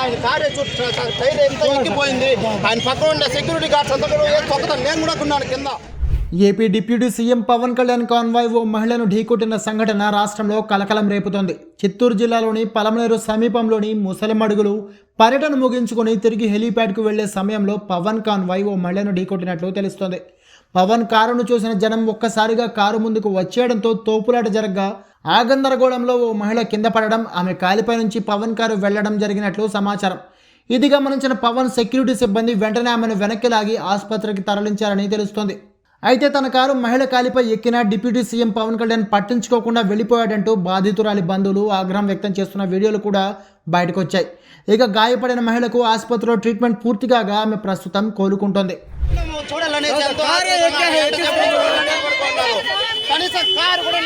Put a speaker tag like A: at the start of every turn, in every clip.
A: ఆయన కారే టైర్ ఎంత ఎక్కిపోయింది ఆయన పక్కన ఉండే సెక్యూరిటీ గార్డ్స్ అంతా కూడా ఏ తొక్కతాను నేను కూడా ఉన్నాను కింద.
B: AP deputy CM Pawan Kalyan convoy ఓ మహిళను ఢీకొట్టిన సంఘటన రాష్ట్రంలో కలకలం రేపుతోంది. చిత్తూరు జిల్లాలోని పలమనేరు సమీపంలోని ముసలిమడుగులు పర్యటన ముగించుకొని తిరిగి హెలీప్యాడ్కు వెళ్ళే సమయంలో పవన్ కాన్వాయ్ ఓ మహిళను ఢీకొట్టినట్లు తెలుస్తోంది. పవన్ కారును చూసిన జనం ఒక్కసారిగా కారు ముందుకు వచ్చేయడంతో తోపులాట జరగ్గా ఆగందరగోళంలో ఓ మహిళ కింద పడడం ఆమె కాలిపై నుంచి పవన్ కారు వెళ్ళడం జరిగినట్లు సమాచారం. ఇది గమనించిన పవన్ సెక్యూరిటీ సిబ్బంది వెంటనే ఆమెను వెనక్కి లాగి ఆసుపత్రికి తరలించారని తెలుస్తోంది. అయితే తన కారు మహిళ కాలిపై ఎక్కిన డిప్యూటీ సీఎం పవన్ కళ్యాణ్ పట్టించుకోకుండా వెళ్ళిపోయాడంటూ బాధితురాలి బంధువులు ఆగ్రహం వ్యక్తం చేస్తున్న వీడియోలు కూడా బయటకు వచ్చాయి ఇక గాయపడిన మహిళకు ఆసుపత్రిలో ట్రీట్మెంట్ పూర్తి కాగా ఆమె ప్రస్తుతం కోలుకుంటోంది.
A: చూడాలనేసి కనీసం కారు కూడా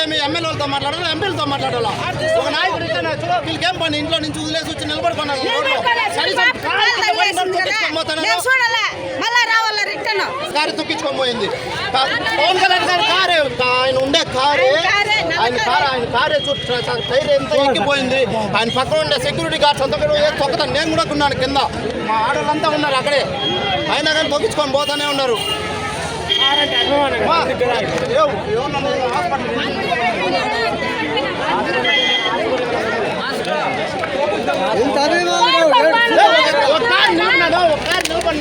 A: ఏమి ఎమ్మెల్యేలతో మాట్లాడాలి ఎంపీలతో మాట్లాడాలా? ఒక నాయకుడు ఇట్లా వీళ్ళకేం పని? ఇంట్లో నుంచి వదిలేసి వచ్చి నిలబడుకున్నారు కారు కా- పవన్ కళ్యాణ్ గారి కారే ఆయన ఉండే కారే
C: ఆయన కారే,
A: ఆయన కారు ఆయన కారే చుట్టూ టైర్ ఎంత ఎక్కిపోయింది. ఆయన పక్కన ఉండే సెక్యూరిటీ గార్డ్స్ అంతా కూడా ఏ తొక్కతాను నేను కూడా ఉన్నాను కింద. మా ఆడవాళ్ళంతా ఉన్నారు అక్కడే. అయినా కానీ తొక్కించుకొని పోతానే ఉన్నారు.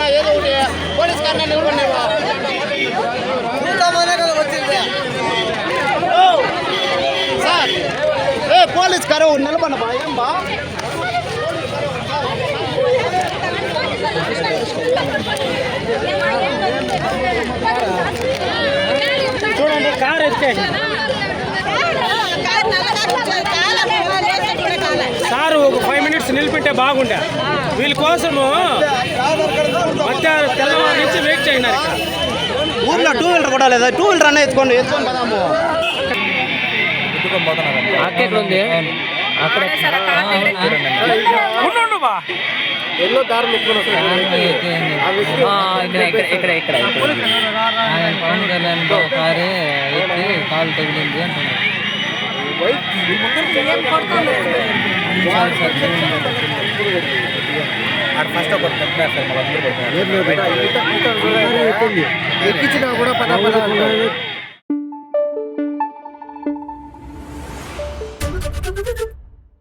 A: ఏదో ఒకటి పోలీస్ కారు నిలబడినావా ఓ, సార్ ఏ పోలీస్ కారు నిలబడిన బా ఏం బా
D: చూడండి కార్ ఎక్కేసి సార్ ఒక ఫైవ్ మినిట్స్ నిలిపితే బాగుండే. వీళ్ళ కోసము మధ్యాహ్నం తెల్లవారు నుంచి వెయిట్ చేయండి
A: ఊర్లో టూ వీలర్ కూడా లేదా? టూ వీలర్ అన్న ఎత్తుకోండి ఎత్తుకొని పదాము
D: ఉండు బా.
A: ఎల్లో దారులు
E: ఇక్కడ ఇక్కడ ఇక్కడ పవన్ కళ్యాణ్ కాలు తగిలింది చూడండి.
A: ఎక్కించినా కూడా పద పద